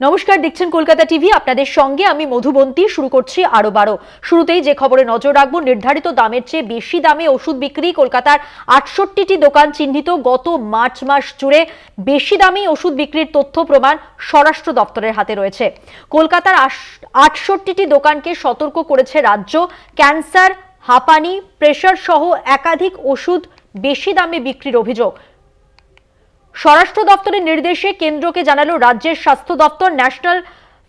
নমস্কার, দেখছেন কলকাতা টিভি। আপনাদের সঙ্গে আমি মধুবন্তী। শুরু করছি আরও বারো। শুরুতেই যে খবরে নজর রাখব, নির্ধারিত দামের চেয়ে বেশি দামে ওষুধ বিক্রি কলকাতার আটষট্টিটি দোকান চিহ্নিত গত মার্চ মাস জুড়ে বেশি দামে ওষুধ বিক্রির তথ্য প্রমাণ স্বরাষ্ট্র দপ্তরের হাতে রয়েছে। কলকাতার আটষট্টিটি দোকানকে সতর্ক করেছে রাজ্য। ক্যান্সার, হাঁপানি, প্রেশার সহ একাধিক ওষুধ বেশি দামে বিক্রির অভিযোগ। স্বরাষ্ট্র দপ্তরের নির্দেশে কেন্দ্রকে জানালো রাজ্যের স্বাস্থ্য দপ্তর, ন্যাশনাল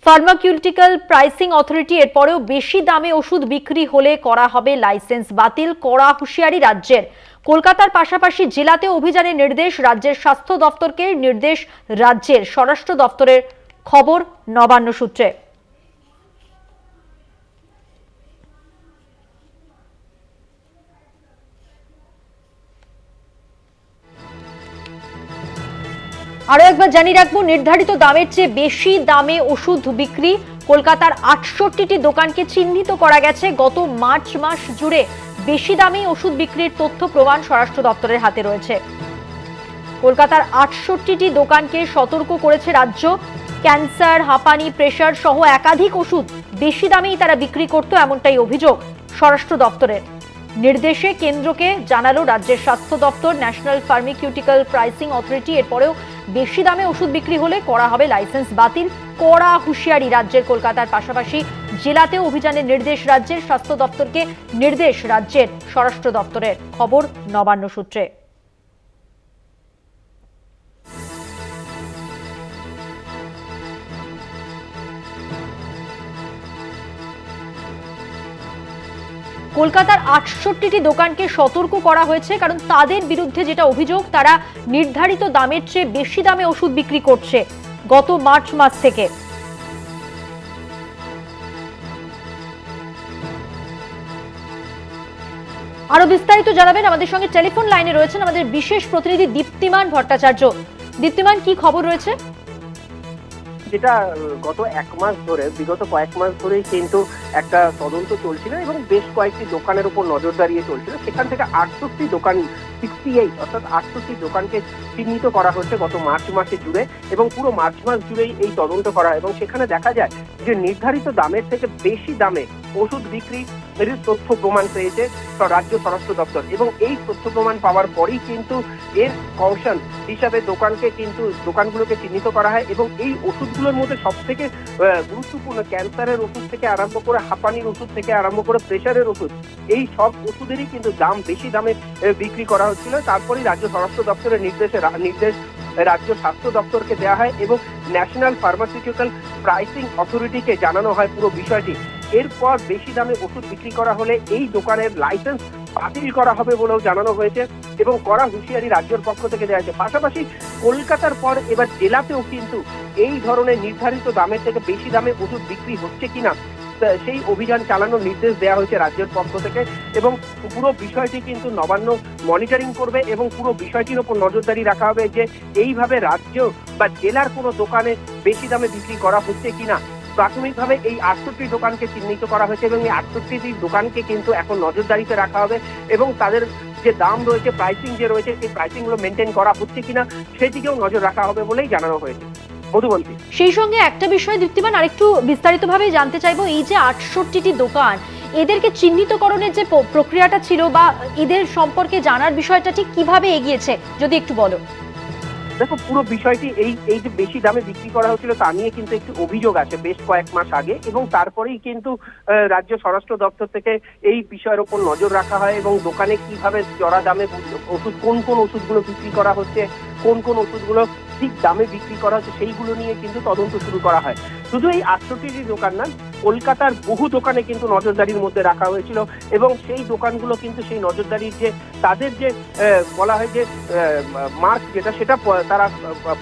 ফার্মাকিউটিক্যাল প্রাইসিং অথরিটি। এরপরেও বেশি দামে ওষুধ বিক্রি হলে করা হবে লাইসেন্স বাতিল করা হুঁশিয়ারি রাজ্যের। কলকাতার পাশাপাশি জেলাতে অভিযানের নির্দেশ রাজ্যের স্বাস্থ্য দপ্তরকে নির্দেশ রাজ্যের স্বরাষ্ট্র দপ্তরের খবর, নবান্ন সূত্রে। আরও একবার জানিয়ে রাখব, নির্ধারিত দামের চেয়ে বেশি দামে ওষুধ বিক্রি। কলকাতার আটষট্টিটি দোকানকে চিহ্নিত করা গেছে। গত মার্চ মাস জুড়ে বেশি দামে ওষুধ বিক্রির তথ্য প্রমাণ স্বরাষ্ট্র দপ্তরের হাতে রয়েছে। কলকাতার আটষট্টিটি দোকানকে সতর্ক করেছে রাজ্য। ক্যান্সার, হাঁপানি, প্রেশার সহ একাধিক ওষুধ বেশি দামেই তারা বিক্রি করত এমনটাই অভিযোগ স্বরাষ্ট্র দপ্তরের। নির্দেশে কেন্দ্রকে জানালো রাজ্যের স্বাস্থ্য দপ্তর, ন্যাশনাল ফার্মিকিউটিক্যাল প্রাইসিং অথরিটি। এরপরেও বেশি দামে ওষুধ বিক্রি হলে করা হবে লাইসেন্স বাতিল। কড়া হুঁশিয়ারি রাজ্যের কলকাতার পাশাপাশি জেলাতেও অভিযানের নির্দেশ রাজ্যের স্বাস্থ্য দপ্তরকে নির্দেশ রাজ্যের স্বরাষ্ট্র দপ্তরের খবর নবান্ন সূত্রে। কলকাতার আটষট্টিটি দোকানকে সতর্ক করা হয়েছে, কারণ তাদের বিরুদ্ধে যেটা অভিযোগ, তারা নির্ধারিত দামের চেয়ে বেশি দামে ওষুধ বিক্রি করছে গত মার্চ মাস থেকে। আরও বিস্তারিত জানাবেন আমাদের সঙ্গে টেলিফোন লাইনে রয়েছেন আমাদের বিশেষ প্রতিনিধি দীপ্তিমান ভট্টাচার্য। দীপ্তিমান, কি খবর রয়েছে? যেটা গত এক মাস ধরে, বিগত কয়েক মাস ধরেই কিন্তু একটা তদন্ত চলছিল এবং বেশ কয়েকটি দোকানের উপর নজরদারি চলছিল। সেখান থেকে আটষট্টি দোকান সিক্সটি এইট অর্থাৎ আটষট্টি দোকানকে চিহ্নিত করা হয়েছে গত মার্চ মাসে জুড়ে এবং পুরো মার্চ মাস জুড়েই এই তদন্ত করা এবং সেখানে দেখা যায় যে নির্ধারিত দামের থেকে বেশি দামে ওষুধ বিক্রি এর তথ্য প্রমাণ পেয়েছে রাজ্য স্বরাষ্ট্র দপ্তর। এবং এই তথ্য প্রমাণ পাওয়ার পরেই কিন্তু এর কৌশল হিসাবে দোকানকে কিন্তু, দোকানগুলোকে চিহ্নিত করা হয় এবং এই ওষুধগুলোর মধ্যে সব থেকে গুরুত্বপূর্ণ ক্যান্সারের ওষুধ থেকে আরম্ভ করে হাঁপানির ওষুধ থেকে আরম্ভ করে প্রেশারের ওষুধ, এই সব ওষুধেরই কিন্তু দাম বেশি দামে বিক্রি করা হচ্ছিল। তারপরেই রাজ্য স্বরাষ্ট্র দপ্তরের নির্দেশে নির্দেশ রাজ্য স্বাস্থ্য দপ্তরকে দেওয়া হয় এবং ন্যাশনাল ফার্মাসিউটিক্যাল প্রাইসিং অথরিটিকে জানানো হয় পুরো বিষয়টি। এরপর বেশি দামে ওষুধ বিক্রি করা হলে এই দোকানের লাইসেন্স বাতিল করা হবে বলেও জানানো হয়েছে এবং করা হুঁশিয়ারি রাজ্যের পক্ষ থেকে দেওয়া হয়েছে। পাশাপাশি কলকাতার পর এবার জেলাতেও কিন্তু এই ধরনের নির্ধারিত দামের থেকে বেশি দামে ওষুধ বিক্রি হচ্ছে কিনা সেই অভিযান চালানোর নির্দেশ দেওয়া হয়েছে রাজ্যের পক্ষ থেকে এবং পুরো বিষয়টি কিন্তু নবান্ন মনিটরিং করবে এবং পুরো বিষয়টির ওপর নজরদারি রাখা হবে যে এইভাবে রাজ্য বা জেলার কোনো দোকানে বেশি দামে বিক্রি করা হচ্ছে কিনা। প্রাথমিকভাবে এই আটষট্টি দোকানকে চিহ্নিত করা হয়েছে এবং এই আটষট্টি দোকানকে কিন্তু এখন নজরদারিতে রাখা হবে এবং তাদের যে দাম রয়েছে প্রাইসিং যে রয়েছে, সেই প্রাইসিংগুলো মেনটেন করা হচ্ছে কিনা সেদিকেও নজর রাখা হবে বলেই জানানো হয়েছে। সেই সঙ্গে একটা বিষয় দীপ্তিমান, আরেকটু বিস্তারিতভাবে জানতে চাইব, এই যে আটষট্টিটি দোকান, এদেরকে চিহ্নিতকরণের যে প্রক্রিয়াটা ছিল বা এদের সম্পর্কে জানার বিষয়টা ঠিক কীভাবে এগিয়েছে, যদি একটু বলো। দেখো, পুরো বিষয়টি এই এই যে বেশি দামে বিক্রি করা হয়েছিল তা নিয়ে কিন্তু একটি অভিযোগ আছে বেশ কয়েক মাস আগে এবং তারপরেই কিন্তু রাজ্য স্বরাষ্ট্র দপ্তর থেকে এই বিষয়ের ওপর নজর রাখা হয় এবং দোকানে কীভাবে চড়া দামে ওষুধ, কোন কোন ওষুধগুলো বিক্রি করা হচ্ছে, কোন কোন ওষুধগুলো ঠিক দামে বিক্রি করা হচ্ছে, সেইগুলো নিয়ে কিন্তু তদন্ত শুরু করা হয়। শুধু এই আটষট্টিটি দোকান না, কলকাতার বহু দোকানে কিন্তু নজরদারির মধ্যে রাখা হয়েছিল এবং সেই দোকানগুলো কিন্তু সেই নজরদারির যে, তাদের যে বলা হয় যে মার্ক যেটা, সেটা তারা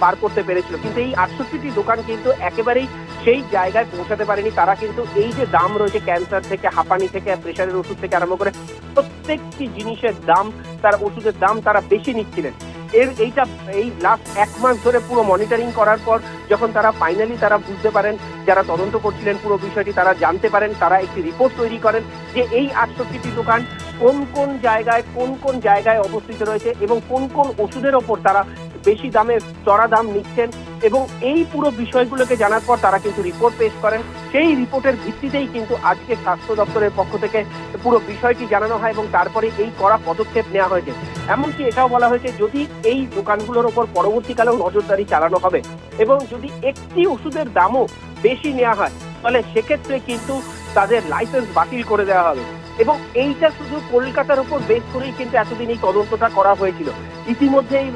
পার করতে পেরেছিল। কিন্তু এই আটষট্টিটি দোকান কিন্তু একেবারেই সেই জায়গায় পৌঁছাতে পারেনি। তারা কিন্তু এই যে দাম রয়েছে, ক্যান্সার থেকে, হাঁপানি থেকে, প্রেশারের ওষুধ থেকে আরম্ভ করে প্রত্যেকটি জিনিসের দাম, তার ওষুধের দাম তারা বেশি নিচ্ছিলেন। এর এইটা এই লাস্ট এক মাস ধরে পুরো মনিটরিং করার পর যখন তারা ফাইনালি তারা বুঝতে পারেন, যারা তদন্ত করছিলেন পুরো বিষয়টি, তারা জানতে পারেন, তারা একটি রিপোর্ট তৈরি করেন যে এই আটষট্টিটি দোকান কোন কোন জায়গায়, কোন কোন জায়গায় অবস্থিত রয়েছে এবং কোন কোন ওষুধের ওপর তারা বেশি দামে, চড়া দাম নিচ্ছেন। এবং এই পুরো বিষয়গুলোকে জানার পর তারা কিন্তু রিপোর্ট পেশ করেন। সেই রিপোর্টের ভিত্তিতেই কিন্তু আজকে স্বাস্থ্য দপ্তরের পক্ষ থেকে পুরো বিষয়টি জানানো হয় এবং তারপরে এই কড়া পদক্ষেপ নেওয়া হয়েছে। এমনকি এটাও বলা হয়েছে, যদি এই দোকানগুলোর ওপর পরবর্তীকালেও নজরদারি চালানো হবে এবং যদি একটি ওষুধের দামও বেশি নেওয়া হয়, তাহলে সেক্ষেত্রে কিন্তু তাদের লাইসেন্স বাতিল করে দেওয়া হবে। এবং এইটা শুধু কলকাতার উপর বেশ করেই কিন্তু এতদিন এই তদন্তটা করা হয়েছিল। ইতিমধ্যেই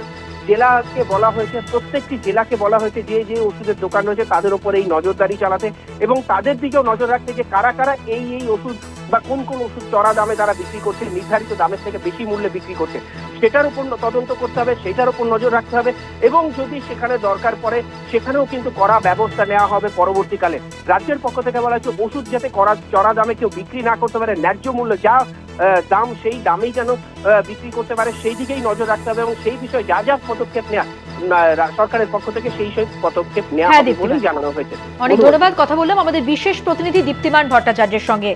জেলাকে বলা হয়েছে, প্রত্যেকটি জেলাকে বলা হয়েছে যে যে ওষুধের দোকান রয়েছে, তাদের উপর এই নজরদারি চালাতে এবং তাদের দিকেও নজর রাখতে যে কারা কারা এই এই ওষুধ বা কোন কোন ওষুধ চড়া দামে তারা বিক্রি করছে, নির্ধারিত দামের থেকে বেশি মূল্যে বিক্রি করছে, সেটার উপর তদন্ত করতে হবে, সেটার উপর নজর রাখতে হবে এবং যদি সেখানে দরকার পড়ে, সেখানেও কিন্তু কড়া ব্যবস্থা নেওয়া হবে পরবর্তীকালে। রাজ্যের পক্ষ থেকে বলা হচ্ছে ওষুধ যাতে কড়া চড়া দামে কেউ বিক্রি না করতে পারে, ন্যায্য মূল্য যা দাম সেই দামেই যেন বিক্রি করতে পারে সেই দিকেই নজর রাখতে হবে এবং সেই বিষয়ে যা যা পদক্ষেপ নেওয়া সরকারের পক্ষ থেকে সেই সব পদক্ষেপ নেওয়া হ্যাঁ, হবে বলে জানানো হয়েছে। অনেক। ধন্যবাদ। কথা বললাম আমাদের বিশেষ প্রতিনিধি দীপ্তিমান ভট্টাচার্যের সঙ্গে।